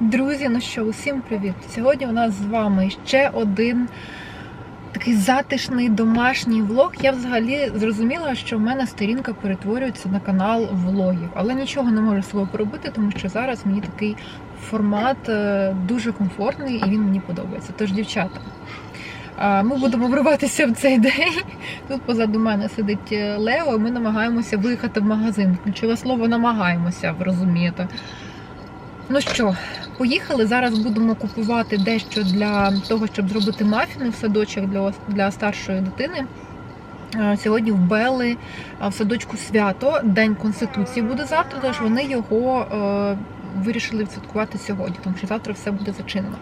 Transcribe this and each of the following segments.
Друзі, ну що, усім привіт! Сьогодні у нас з вами ще один такий затишний домашній влог. Я взагалі зрозуміла, що в мене сторінка перетворюється на канал влогів, але нічого не можу з собою поробити, тому що зараз мені такий формат е, дуже комфортний і він мені подобається. Тож, дівчата, е, ми будемо вриватися в цей день. Тут позаду мене сидить е, Лео, і ми намагаємося виїхати в магазин. Ключове слово намагаємося, ви розумієте. Ну що, поїхали. Зараз будемо купувати дещо для того, щоб зробити мафіни в садочок для, для старшої дитини. Сьогодні в Белли а, в садочку свято, День Конституції буде завтра, тож вони його е, вирішили відсвяткувати сьогодні, тому що завтра все буде зачинено.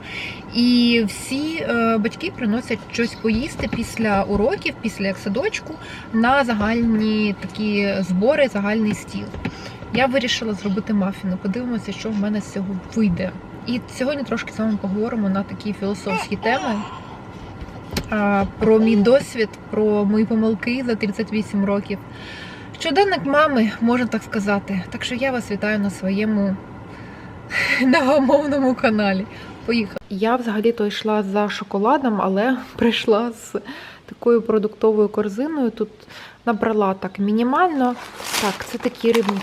І всі е, батьки приносять щось поїсти після уроків, після як садочку, на загальні такі збори, загальний стіл. Я вирішила зробити мафіни. Подивимося, що в мене з цього вийде. І сьогодні трошки з вами поговоримо на такі філософські теми. Про мій досвід, про мої помилки за 38 років. Щоденник мами, можна так сказати. Так що я вас вітаю на своєму новомовному каналі. Поїхали. Я взагалі-то йшла за шоколадом, але прийшла з такою продуктовою корзиною. Тут набрала так мінімально. Так, це такі рибні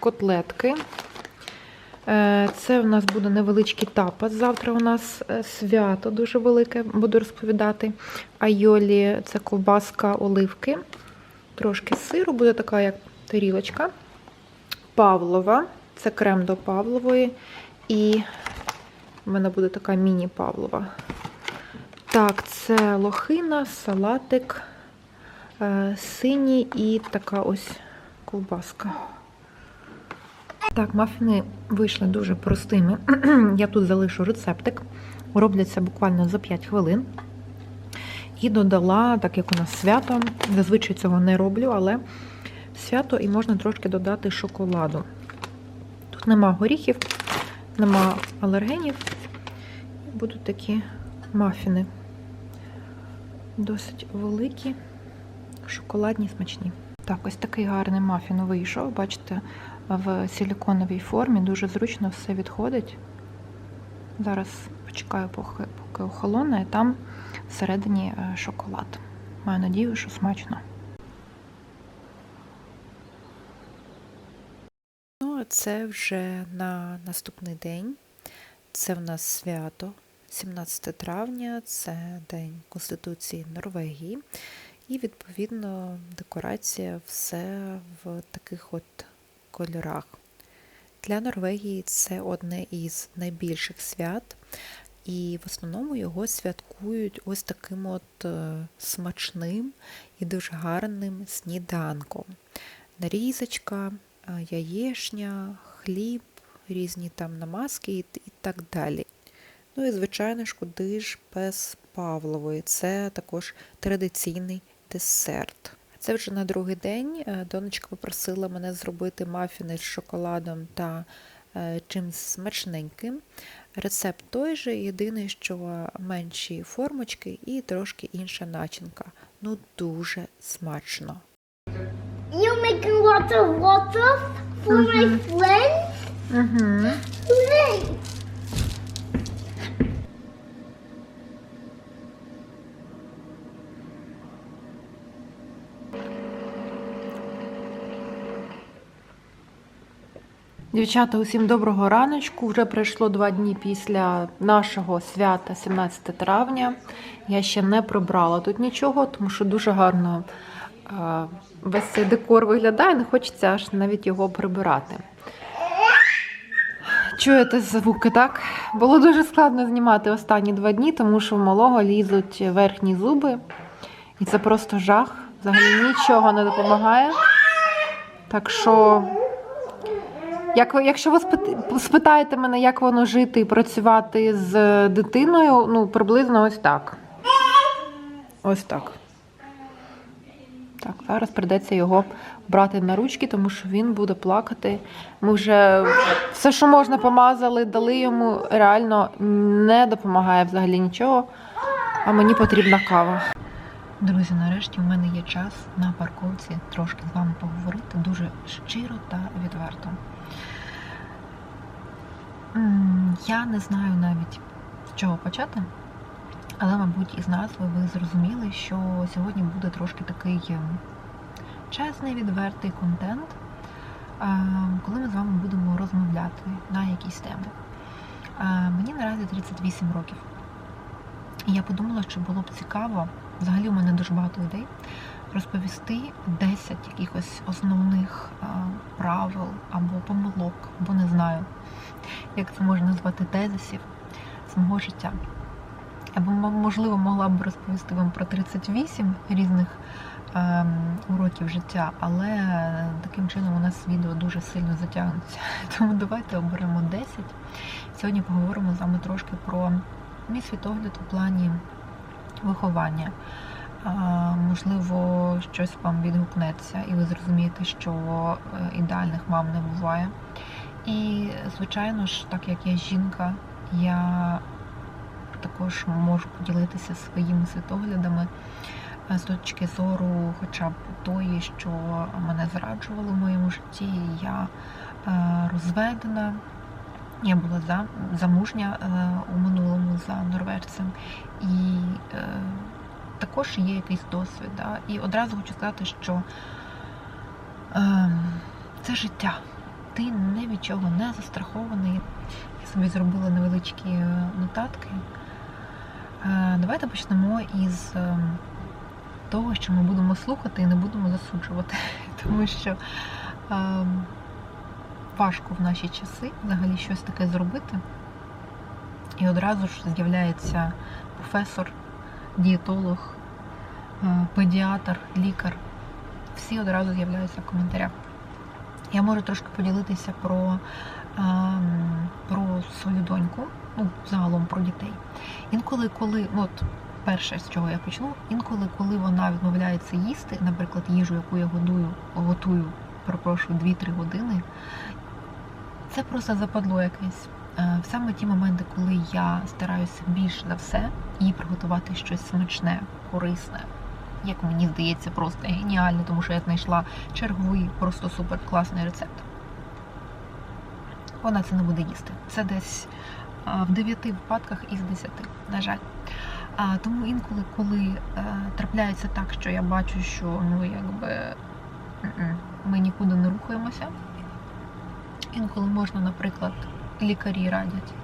котлетки. Е, Це у нас буде невеличкий тапас. Завтра у нас е, свято дуже велике, буду розповідати. Айолі це ковбаска оливки. Трошки сиру, буде така як тарілочка. Павлова, це крем до Павлової. І в мене буде така міні-павлова. Так, це лохина, салатик, е, синій і така ось ковбаска. Так, мафіни вийшли дуже простими. Я тут залишу рецептик. Робляться буквально за 5 хвилин. І додала, так як у нас свято, зазвичай цього не роблю, але свято і можна трошки додати шоколаду. Тут нема горіхів, нема алергенів. Будуть такі мафіни. Досить великі, шоколадні, смачні. Так, ось такий гарний мафін вийшов. Бачите, в силіконовій формі дуже зручно все відходить. Зараз почекаю, поки охолоне, і там всередині е, шоколад. Маю надію, що смачно. Ну, а це вже на наступний день. Це в нас свято, 17 травня, це День Конституції Норвегії. І, відповідно, декорація все в таких от кольорах. Для Норвегії це одне із найбільших свят, і в основному його святкують ось таким от е, смачним і дуже гарним сніданком. Нарізочка, е, яєшня, хліб, різні там намазки і, так далі. Ну і, звичайно ж, куди ж без Павлової. Це також традиційний десерт. Це вже на другий день. Е, Донечка попросила мене зробити мафіни з шоколадом та е, чимось смачненьким. Рецепт той же, єдине, що менші формочки і трошки інша начинка. Ну, дуже смачно. You making lots of water for my friends? Угу. Hooray! Дівчата, усім доброго раночку. Вже пройшло два дні після нашого свята, 17 травня. Я ще не прибрала тут нічого, тому що дуже гарно е, весь цей декор виглядає, не хочеться аж навіть його прибирати. Чуєте звуки, так? Було дуже складно знімати останні два дні, тому що в малого лізуть верхні зуби. І це просто жах. Взагалі нічого не допомагає. Так що. Як ви, якщо ви спитаєте мене, як воно жити і працювати з дитиною, ну приблизно ось так. Ось так. Так, зараз прийдеться його брати на ручки, тому що він буде плакати. Ми вже все, що можна, помазали, дали йому, реально не допомагає взагалі нічого. А мені потрібна кава. Друзі, нарешті в мене є час на парковці трошки з вами поговорити дуже щиро та відверто. Я не знаю навіть з чого почати, але, мабуть, із назви ви зрозуміли, що сьогодні буде трошки такий е, чесний, відвертий контент, е, коли ми з вами будемо розмовляти на якісь теми. Е, Мені наразі 38 років. І я подумала, що було б цікаво, взагалі у мене дуже багато ідей, розповісти 10 якихось основних е, правил або помилок, або не знаю, як це можна назвати тезисів з мого життя. Б, можливо, могла б розповісти вам про 38 різних ем, уроків життя, але таким чином у нас відео дуже сильно затягнеться. Тому давайте оберемо 10. Сьогодні поговоримо з вами трошки про мій світогляд у плані виховання. Можливо, щось вам відгукнеться, і ви зрозумієте, що е, ідеальних мам не буває. І, звичайно ж, так як я жінка, я також можу поділитися своїми світоглядами е, з точки зору, хоча б тої, що мене зраджувало в моєму житті. Я е, розведена, я була за, замужня у минулому за норвежцем, і також є якийсь досвід. Да? І одразу хочу сказати, що е, це життя. Ти ні від чого не застрахований. Я собі зробила невеличкі е, нотатки. Е, Давайте почнемо із е, того, що ми будемо слухати і не будемо засуджувати, тому що е, важко в наші часи взагалі щось таке зробити. І одразу ж з'являється професор, дієтолог, е, педіатр, лікар. Всі одразу з'являються в коментарях. Я можу трошки поділитися про, ем, про свою доньку, ну, загалом про дітей. Інколи, коли, ну, от перше, з чого я почну, інколи, коли вона відмовляється їсти, наприклад, їжу, яку я годую, готую, перепрошую, 2-3 години, це просто западло якесь. Е, саме ті моменти, коли я стараюся більш за все їй приготувати щось смачне, корисне, як мені здається, просто геніальне, тому що я знайшла черговий, просто супер класний рецепт. Вона це не буде їсти. Це десь в 9 випадках із 10, на жаль. А, тому інколи, коли е, трапляється так, що я бачу, що ну якби ми нікуди не рухаємося. Інколи можна, наприклад, лікарі радять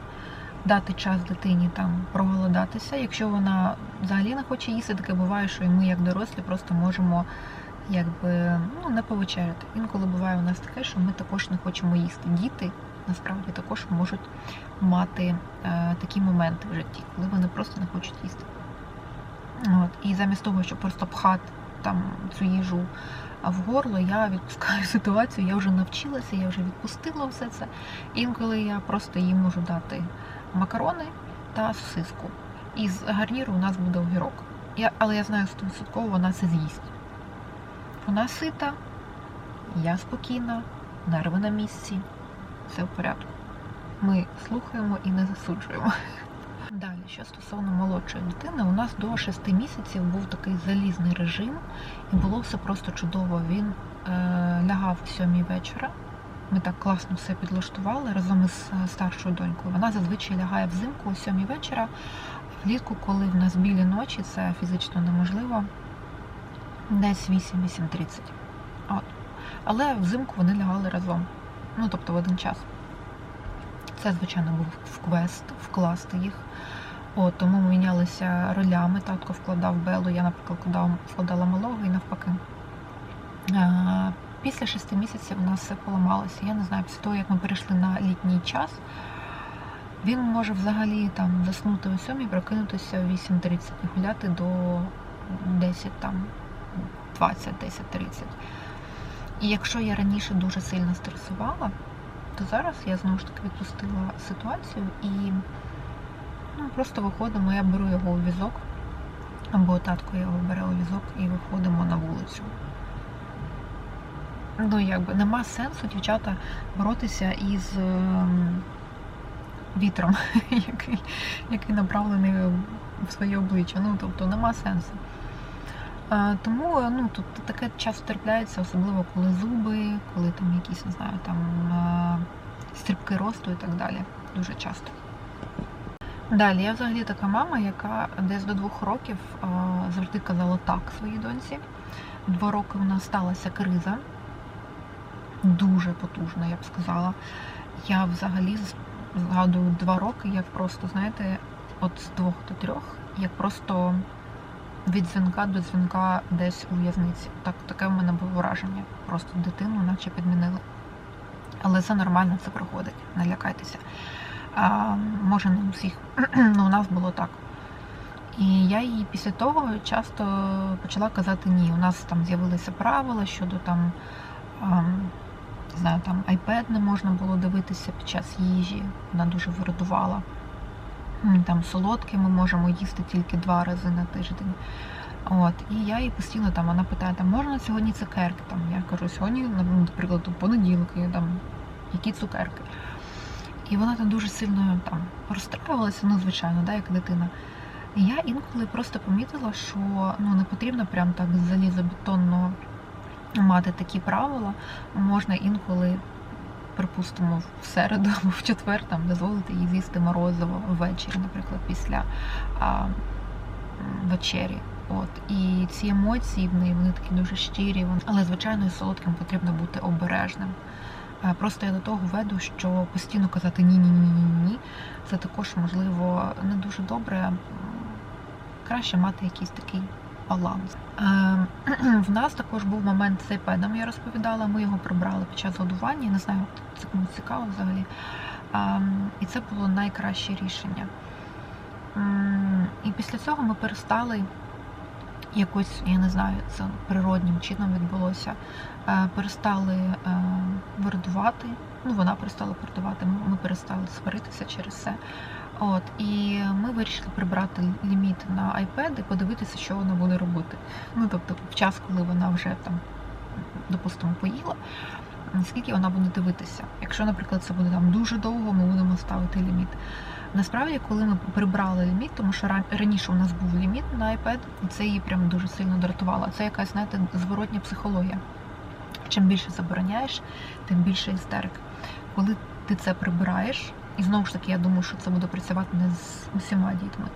дати час дитині там проголодатися. Якщо вона взагалі не хоче їсти, таке буває, що і ми, як дорослі, просто можемо якби ну, не повечеряти. Інколи буває у нас таке, що ми також не хочемо їсти. Діти насправді також можуть мати е, такі моменти в житті, коли вони просто не хочуть їсти. От. І замість того, щоб просто пхати там цю їжу в горло, я відпускаю ситуацію, я вже навчилася, я вже відпустила все це. Інколи я просто їй можу дати макарони та сосиску. І з гарніру у нас буде огірок. Я, але я знаю, 100% вона це з'їсть. Вона сита, я спокійна, нерви на місці, все в порядку. Ми слухаємо і не засуджуємо. Далі, що стосовно молодшої дитини, у нас до 6 місяців був такий залізний режим, і було все просто чудово. Він е, лягав о 7 вечора. Ми так класно все підлаштували разом із е, старшою донькою. Вона зазвичай лягає взимку о 7 вечора. Влітку, коли в нас білі ночі, це фізично неможливо. Десь 8-8.30. От. Але взимку вони лягали разом. Ну, тобто в один час. Це, звичайно, був в квест вкласти їх. От, тому ми мінялися ролями. Татко вкладав Белу, я, наприклад, вкладала, малого і навпаки. Після шести місяців у нас все поламалося. Я не знаю, після того, як ми перейшли на літній час, він може взагалі там заснути о 7 прокинутися о 8.30 і гуляти до 10 там 20, 10.30. І якщо я раніше дуже сильно стресувала, то зараз я знову ж таки відпустила ситуацію і ну, просто виходимо, я беру його у візок, або татко його бере у візок і виходимо на вулицю. Ну, якби нема сенсу, дівчата, боротися із ем, вітром, який, який направлений в своє обличчя. Ну, тобто нема сенсу. А, тому ну, тут таке часто трапляється, особливо коли зуби, коли там якісь, не знаю, там а, стрибки росту і так далі. дуже часто. Далі, я взагалі така мама, яка десь до двох років завжди казала так своїй доньці. Два роки у нас сталася криза, дуже потужна, я б сказала. Я взагалі згадую два роки, як просто, знаєте, от з двох до трьох, як просто від дзвінка до дзвінка десь у в'язниці. Так, таке в мене було враження. Просто дитину наче підмінили. Але це нормально, це проходить, не лякайтеся. А, може, не у всіх, але у нас було так. І я їй після того часто почала казати ні. У нас там з'явилися правила щодо там, а, не знаю, там iPad не можна було дивитися під час їжі. Вона дуже вирадувала. Там солодке ми можемо їсти тільки два рази на тиждень. От, і я їй постійно там вона питає, там можна сьогодні цукерки? Там я кажу, сьогодні, наприклад, у понеділок, і там які цукерки. І вона там дуже сильно там розстраювалася, ну, звичайно, да, як дитина. І я інколи просто помітила, що ну, не потрібно прям так залізобетонно мати такі правила. Можна інколи, припустимо, в середу або в четвер там дозволити їй з'їсти морозиво ввечері, наприклад, після а, вечері. От і ці емоції в неї вони такі дуже щирі. Але звичайно, із солодким потрібно бути обережним. Просто я до того веду, що постійно казати ні, ні, ні, ні, ні. Це також можливо не дуже добре. Краще мати якийсь такий баланс. Е, В нас також був момент з iPad, я розповідала. Ми його прибрали під час годування. Не знаю, це комусь цікаво взагалі. Ем, І це було найкраще рішення. І після цього ми перестали якось, я не знаю, це природнім чином відбулося. Е, Перестали е. Ну, вона перестала вирадувати, ми- ми перестали сваритися через це. От, і ми вирішили прибрати ліміт на iPad і подивитися, що вона буде робити. Ну, тобто, в час, коли вона вже там, допустимо, поїла, скільки вона буде дивитися. Якщо, наприклад, це буде там дуже довго, ми будемо ставити ліміт. Насправді, коли ми прибрали ліміт, тому що раніше у нас був ліміт на iPad, і це її прям дуже сильно дратувало. Це якась, знаєте, зворотня психологія. Чим більше забороняєш, тим більше істерик. Коли ти це прибираєш, і знову ж таки, я думаю, що це буде працювати не з усіма дітьми.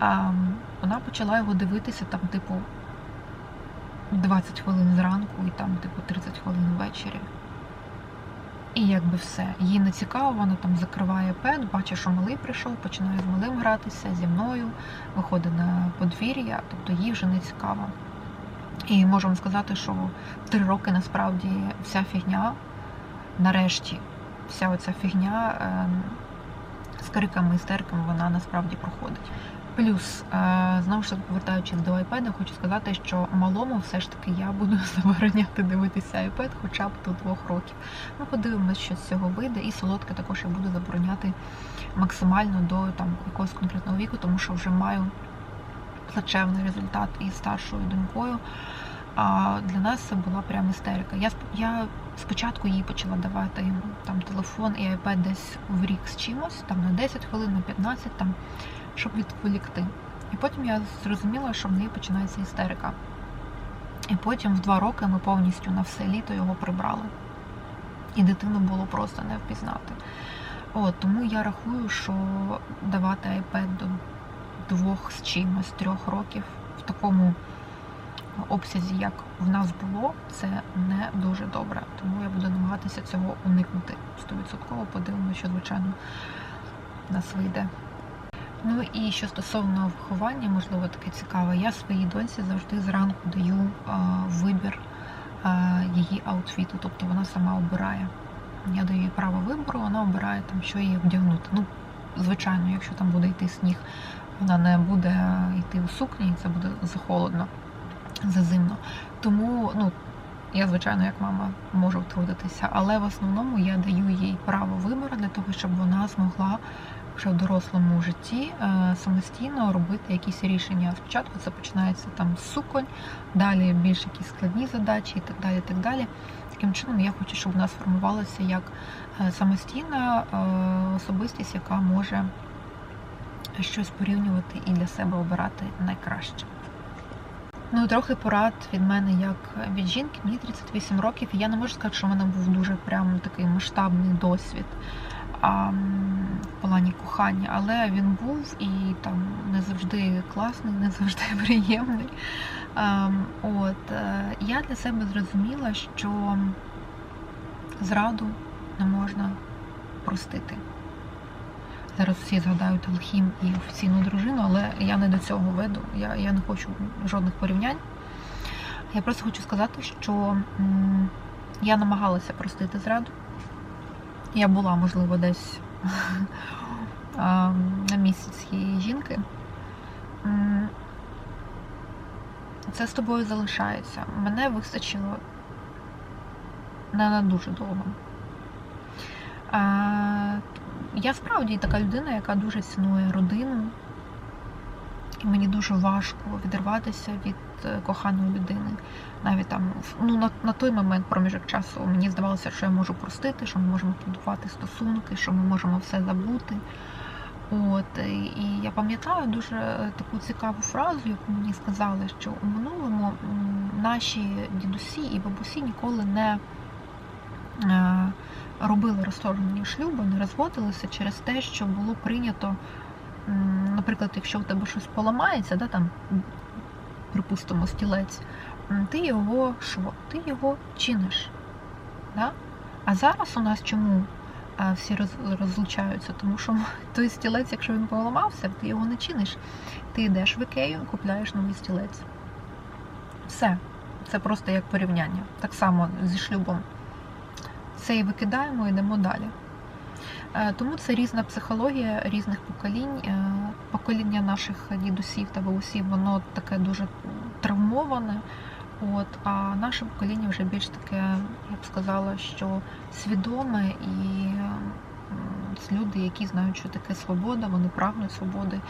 А, вона почала його дивитися там, типу, 20 хвилин зранку і там, типу, 30 хвилин ввечері. І якби все. Їй не цікаво, вона там закриває пед, бачить, що малий прийшов, починає з малим гратися, зі мною, виходить на подвір'я, тобто їй вже не цікаво. І можемо сказати, що три роки насправді вся фігня, нарешті, вся оця фігня е, з криками, істериками, вона насправді проходить. Плюс, е, знову ж таки, повертаючись до iPad, хочу сказати, що малому все ж таки я буду забороняти дивитися iPad хоча б до двох років. Ми подивимося, що з цього вийде, і солодке також я буду забороняти максимально до там якогось конкретного віку, тому що вже маю плачевний результат із старшою донькою. А для нас це була прям істерика. Я я спочатку їй почала давати там телефон і iPad десь в рік з чимось, там на 10 хвилин, на 15, там, щоб відволікти. І потім я зрозуміла, що в неї починається істерика. І потім в два роки ми повністю на все літо його прибрали. І дитину було просто не впізнати. От, тому я рахую, що давати iPad до двох з чимось, трьох років в такому обсязі, як в нас було, це не дуже добре. Тому я буду намагатися цього уникнути. 100% подивимося, що звичайно нас вийде. Ну і що стосовно виховання, можливо, таке цікаве, я своїй доньці завжди зранку даю а, вибір а, її аутфіту, тобто вона сама обирає. Я даю їй право вибору, вона обирає там, що їй вдягнути. Ну, звичайно, якщо там буде йти сніг, вона не буде йти у сукні, і це буде захолодно, зазимно. Тому, ну, я, звичайно, як мама можу втрутитися, але в основному я даю їй право вибору для того, щоб вона змогла вже в дорослому житті е, самостійно робити якісь рішення. Спочатку це починається там з суконь, далі більш якісь складні задачі і так далі. І так далі. Таким чином, я хочу, щоб у нас формувалася як е, самостійна е, особистість, яка може щось порівнювати і для себе обирати найкраще. Ну, трохи порад від мене як від жінки. Мені 38 років, і я не можу сказати, що в мене був дуже прям такий масштабний досвід а, в плані кохання, але він був і там не завжди класний, не завжди приємний. Ем, От е, я для себе зрозуміла, що зраду не можна простити. Зараз всі згадають Алхім і офіційну дружину, але я не до цього веду. Я, я не хочу жодних порівнянь. Я просто хочу сказати, що м, я намагалася простити зраду. Я була, можливо, десь на місці цієї жінки. Це з тобою залишається. Мене вистачило не на дуже довго. Я справді така людина, яка дуже цінує родину. І мені дуже важко відірватися від е, коханої людини. Навіть там ну, на, на той момент проміжок часу мені здавалося, що я можу простити, що ми можемо будувати стосунки, що ми можемо все забути. От і і я пам'ятаю дуже е, таку цікаву фразу, яку мені сказали, що у минулому наші дідусі і бабусі ніколи не е, робили розторгнення шлюбу, не розводилися через те, що було прийнято, наприклад, якщо в тебе щось поламається, да, там, припустимо, стілець, ти його що? Ти його чиниш. Да? А зараз у нас чому всі роз, розлучаються? Тому що той стілець, якщо він поламався, ти його не чиниш. Ти йдеш в ікею купляєш новий стілець. Все. Це просто як порівняння. Так само зі шлюбом. Це і викидаємо, і йдемо далі. Е, Тому це різна психологія різних поколінь. Е, Покоління наших дідусів та бабусів, воно таке дуже травмоване. От, а наше покоління вже більш таке, я б сказала, що свідоме і люди, які знають, що таке свобода, вони прагнуть свободи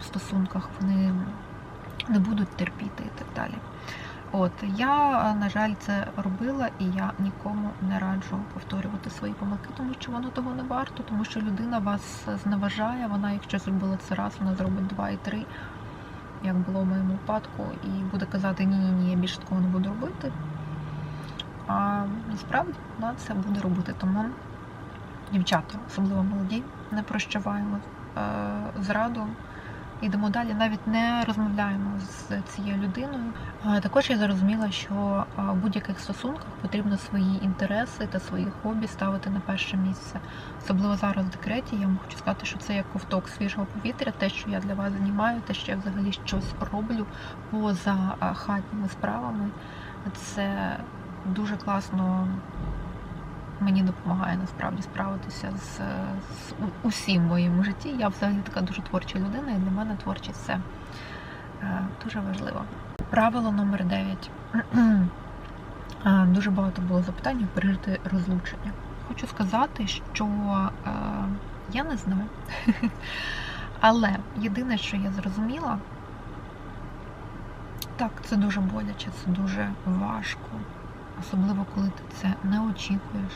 в стосунках, вони не будуть терпіти і так далі. От я, на жаль, це робила, і я нікому не раджу повторювати свої помилки, тому що воно того не варто, тому що людина вас зневажає. Вона, якщо зробила це раз, вона зробить два і три, як було в моєму випадку, і буде казати ні, ні, ні, я більше такого не буду робити. А насправді вона це буде робити. Тому дівчата, особливо молоді, не прощаваємо е, зраду. Йдемо далі, навіть не розмовляємо з цією людиною. Також я зрозуміла, що в будь-яких стосунках потрібно свої інтереси та свої хобі ставити на перше місце. Особливо зараз в декреті. Я вам хочу сказати, що це як ковток свіжого повітря, те, що я для вас знімаю, те, що я взагалі щось роблю поза хатніми справами. Це дуже класно мені допомагає насправді справитися з, з усім в моєму житті. Я взагалі така дуже творча людина, і для мене творчість це е, дуже важливо. Правило номер 9. Е, Дуже багато було запитань пережити розлучення. Хочу сказати, що е, я не знаю. Але єдине, що я зрозуміла, так, це дуже боляче, це дуже важко. Особливо, коли ти це не очікуєш.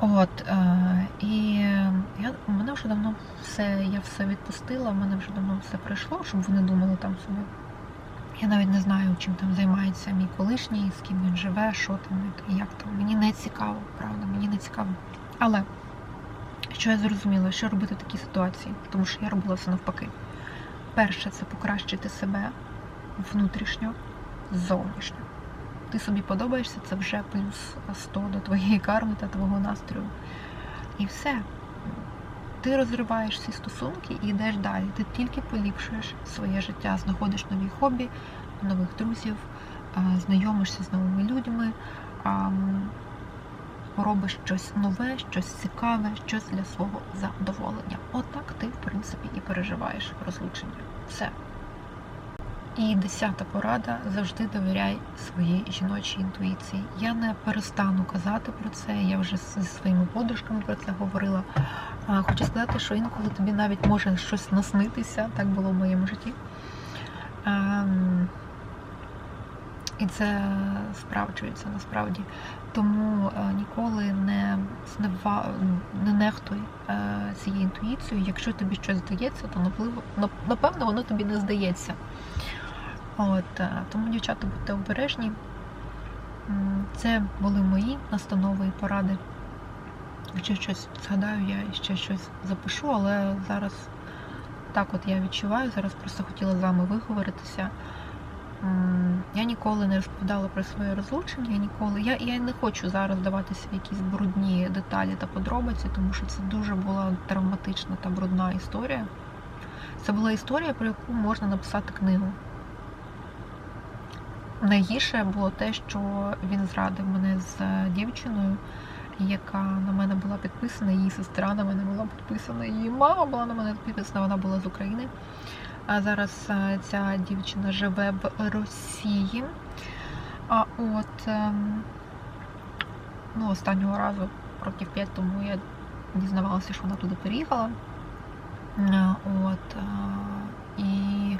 От, е, і я, у мене вже давно все, я все відпустила, в мене вже давно все пройшло, щоб вони думали там собі. Я навіть не знаю, чим там займається мій колишній, з ким він живе, що там, і як там. Мені не цікаво, правда, мені не цікаво. Але що я зрозуміла, що робити в такій ситуації, тому що я робила все навпаки. Перше, це покращити себе внутрішньо, зовнішньо. Ти собі подобаєшся, це вже плюс 100 до твоєї карми та твого настрою. І все. Ти розриваєш ці стосунки і йдеш далі. Ти тільки поліпшуєш своє життя, знаходиш нові хобі, нових друзів, знайомишся з новими людьми, робиш щось нове, щось цікаве, щось для свого задоволення. Отак ти, в принципі, і переживаєш розлучення. Все. І десята порада завжди довіряй своїй жіночій інтуїції. Я не перестану казати про це. Я вже зі своїми подружками про це говорила. Хочу сказати, що інколи тобі навіть може щось наснитися, так було в моєму житті. Ем, І це справджується насправді. Тому е, ніколи не, не нехтуй е, цією інтуїцією. Якщо тобі щось здається, то напевно воно тобі не здається. От, е, тому, дівчата, будьте обережні. Це були мої настанови і поради. Якщо щось згадаю, я ще щось запишу, але зараз так от я відчуваю. Зараз просто хотіла з вами виговоритися. Я ніколи не розповідала про своє розлучення, я ніколи. Я, я не хочу зараз даватися в якісь брудні деталі та подробиці, тому що це дуже була травматична та брудна історія. Це була історія, про яку можна написати книгу. Найгірше було те, що він зрадив мене з дівчиною, яка на мене була підписана, її сестра на мене була підписана, її мама була на мене підписана, вона була з України. А зараз е, ця дівчина живе в Росії. А от ем, ну, останнього разу, років 5 тому, я дізнавалася, що вона туди переїхала. Е, От, е, і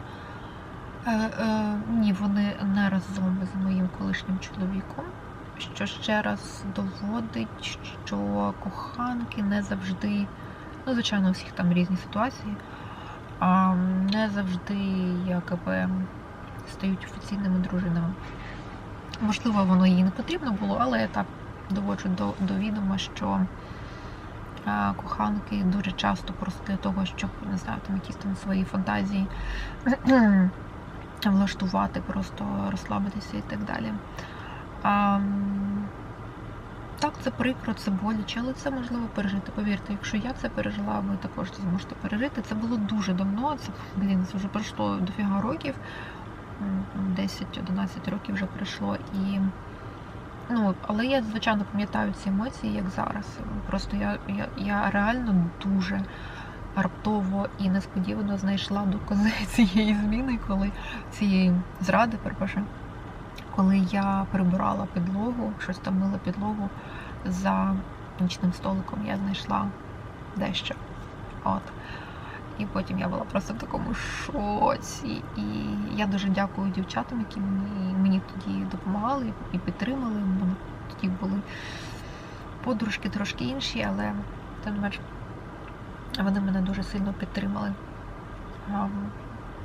е, е, ні, вони не разом з моїм колишнім чоловіком. Що ще раз доводить, що коханки не завжди, ну, звичайно, у всіх там різні ситуації, а не завжди якби стають офіційними дружинами. Можливо, воно їй не потрібно було, але я так доводжу до, до відома, що коханки дуже часто просто для того, щоб не знаю, там якісь там свої фантазії влаштувати, просто розслабитися і так далі. А, так, це прикро, це боляче, але це можливо пережити. Повірте, якщо я це пережила, ви також це зможете пережити. Це було дуже давно. Це блін, це вже пройшло дофіга років. 10-11 років вже пройшло. І ну, але я звичайно пам'ятаю ці емоції, як зараз. Просто я, я, я реально дуже раптово і несподівано знайшла докази цієї зміни, коли цієї зради, перепрошую, коли я прибирала підлогу, щось там мила підлогу за нічним столиком, я знайшла дещо. От. І потім я була просто в такому шоці. І я дуже дякую дівчатам, які мені, мені тоді допомагали і підтримали. Тоді були подружки трошки інші, але тим не менш вони мене дуже сильно підтримали.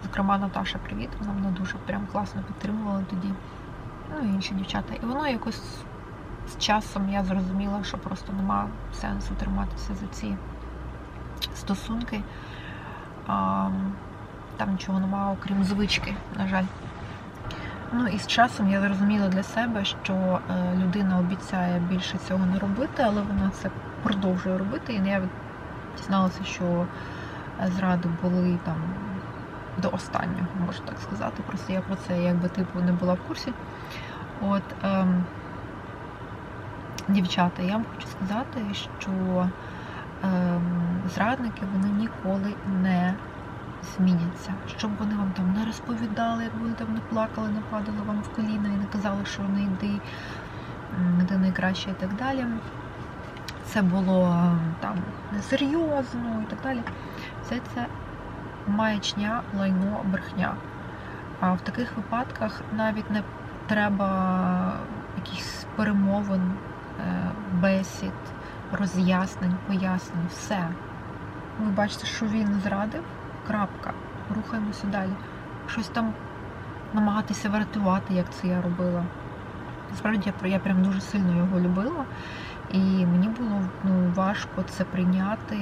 Зокрема, Наташа, привіт, вона мене дуже прям класно підтримувала тоді. Ну і інші дівчата. І воно якось з часом я зрозуміла, що просто нема сенсу триматися за ці стосунки. Там нічого немає, окрім звички, на жаль. Ну і з часом я зрозуміла для себе, що е, людина обіцяє більше цього не робити, але вона це продовжує робити. І я дізналася, що е, зради були там до останнього, можу так сказати. Просто я про це якби типу не була в курсі. От ем, дівчата, я вам хочу сказати, що ем, зрадники вони ніколи не зміняться. Щоб вони вам там не розповідали, як вони там не плакали, не падали вам в коліна і не казали, що не йди, не найкраще і так далі. Це було там несерйозно і так далі. Все це маячня, лайно, брехня. А в таких випадках навіть не треба якихось перемовин, е, бесід, роз'яснень, пояснень. Все. Ви бачите, що він зрадив, крапка. Рухаємося далі. Щось там намагатися врятувати, як це я робила. Насправді я, я прям дуже сильно його любила. І мені було ну, важко це прийняти.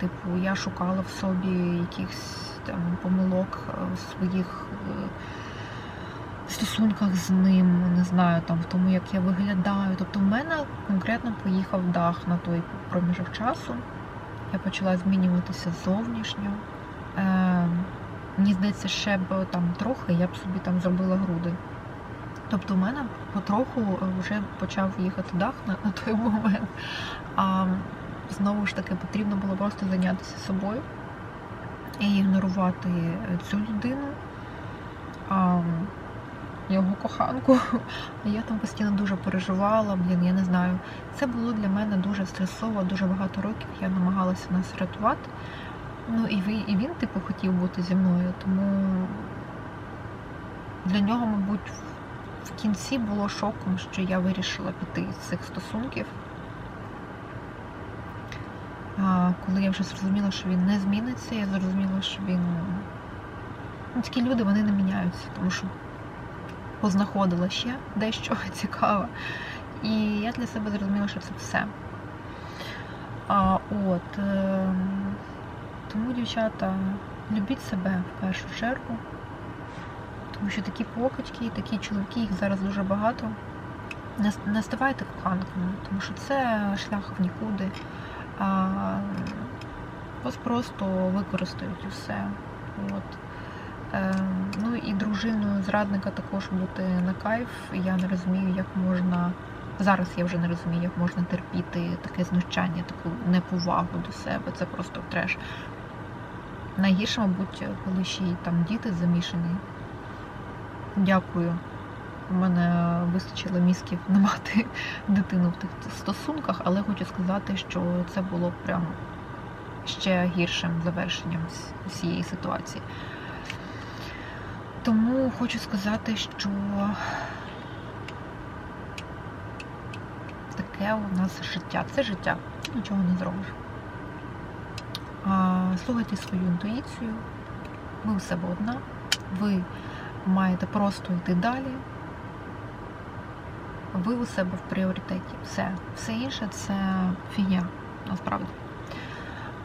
Типу, я шукала в собі якихось там помилок в своїх е, стосунках з ним, не знаю, там в тому, як я виглядаю. Тобто в мене конкретно поїхав дах на той проміжок часу. Я почала змінюватися зовнішньо. Е, мені здається, ще б там трохи я б собі там зробила груди. Тобто в мене потроху вже почав їхати дах на, на той момент. А знову ж таки потрібно було просто зайнятися собою і ігнорувати цю людину, а, його коханку. Я там постійно дуже переживала, блін, я не знаю. Це було для мене дуже стресово, дуже багато років. Я намагалася нас рятувати. Ну і, ви, і він, типу, хотів бути зі мною, тому для нього, мабуть, в кінці було шоком, що я вирішила піти з цих стосунків. А коли я вже зрозуміла, що він не зміниться, я зрозуміла, що він. Ну, такі люди вони не міняються, тому що познаходила ще дещо цікаве. І я для себе зрозуміла, що це все. А, от, е, тому, дівчата, любіть себе в першу чергу. Тому що такі покидьки, такі чоловіки, їх зараз дуже багато. Не, ставайте коханками, тому що це шлях в нікуди. А, вас просто використають і все. От. Е, ну і дружиною зрадника також бути на кайф. Я не розумію, як можна. Зараз я вже не розумію, як можна терпіти таке знущання, таку неповагу до себе. Це просто треш. Найгірше, мабуть, коли ще й там діти замішані. Дякую. У мене вистачило мізків не мати дитину в тих стосунках, але хочу сказати, що це було прям ще гіршим завершенням всієї ситуації. Тому хочу сказати, що таке у нас життя. Це життя, нічого не зробиш. Слухайте свою інтуїцію, ви у себе одна, ви маєте просто йти далі. Ви у себе в пріоритеті. Все. Все інше це фігня, насправді.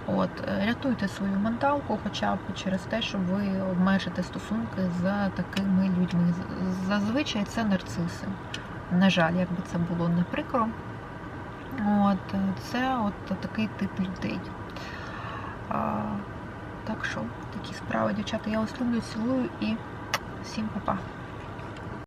От, е, рятуйте свою менталку, хоча б через те, що ви обмежите стосунки з такими людьми. Зазвичай це нарциси. На жаль, якби це було не прикро. От, е, це от такий тип людей. А, так що, такі справи, дівчата, я вас люблю, цілую і всім па-па.